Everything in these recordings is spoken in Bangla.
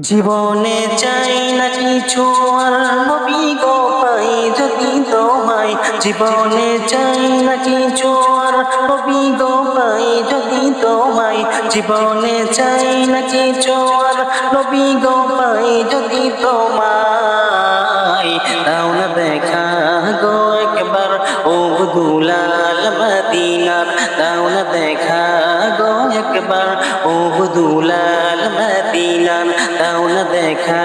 জীবনে চাই না কিছু গো পাই যদি তোমায়? জীবনে চাই না কিছু, আর গো পাই যদি তোমায়? জীবনে চাই না কিছু, আর নবী গো পাই যদি তোমায়? দাও না দেখা গো একবার, ও দুলাল মদিনার। দাও না দেখা গো একবার, ও দুলাল মদিনার। না দেখা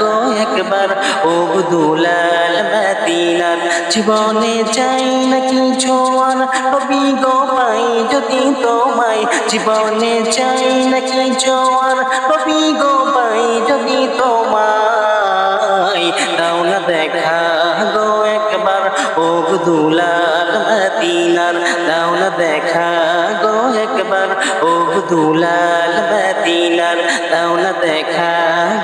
গো একবার। ও দুলাল মদিনার জীবনে চাই না কিছু আর নবী গো পাই যদি তোমায়। জীবনে চাই না কিছু আর নবী গো পাই যদি তোমায়। দাও না দেখা গো একবার। ও দুলাল মদিনার, দাও না দেখা একবার। ও দুলাল মদিনার দাও না দেখা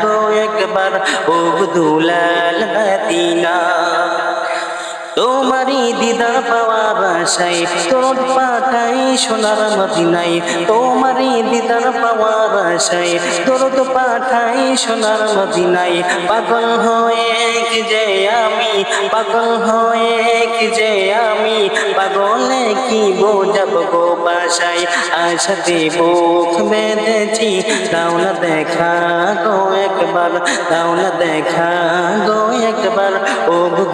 গো একবার। ও দুলাল মদিনার তোমারই দিদার পাওয়ার আশায় তোর পাঠাই সোনার মদিনাই তোমারই দিদার পাওয়ার আশায় তোর তো পাঠাই সোনার মদিনাই পাগল হয়ে কি যে আমি, পাগল হয়ে কি যে আমি, পাগলে কি বোঝাব গো বাসায়? আশাতে বুক বেঁধেছি, দাও না দেখা গো একবার, দাও না দেখা গো একবার।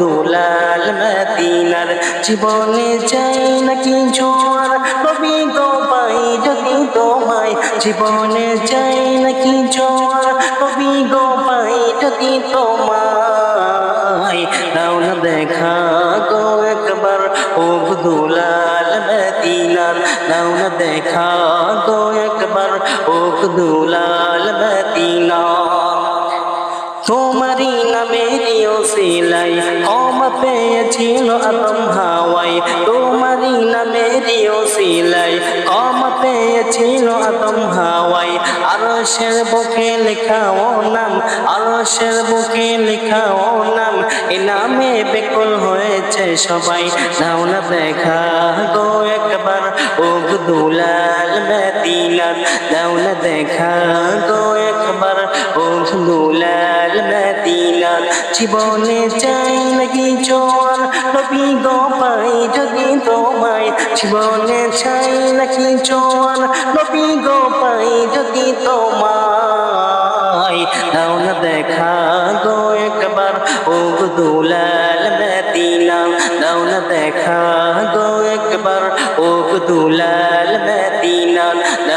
দুলাল মদিনার জীবনে চাই না কিছু আর নবী গো পাই যদি তোমায় জীবনে চাই না কিছু আর নবী গো পাই যদি তোমায় দাও না দেখা গো একবার, ও দুলাল মদিনার, দাও না দেখা গো একবার, ও দুলাল মদিনার। তোমারি নামেরই ওসিলাই কম পেয়েছিল আদম হাওয়াই। তোমারি নামেরই ওসিলাই কম পেয়েছিল আদম হাওয়াই। আরশের বুকে লেখাও নাম, আরশের বুকে লেখাও নাম। এ নামে বেকুল হয়েছে সবাই। নাও না দেখা গো একবার। দুলাল মদিনার না দেখা গো একবার। ও দুলাল মদিনার জীবনে চাই নাকি চোর নবী গো পাই যদি তোমায়, জীবনে চাই নাকি চোর নবী গো পাই যদি তোমায় না দেখা গো একবার। ও দুলাল মদিনা না দেখা গো আকবর ও দুলাল মদিনা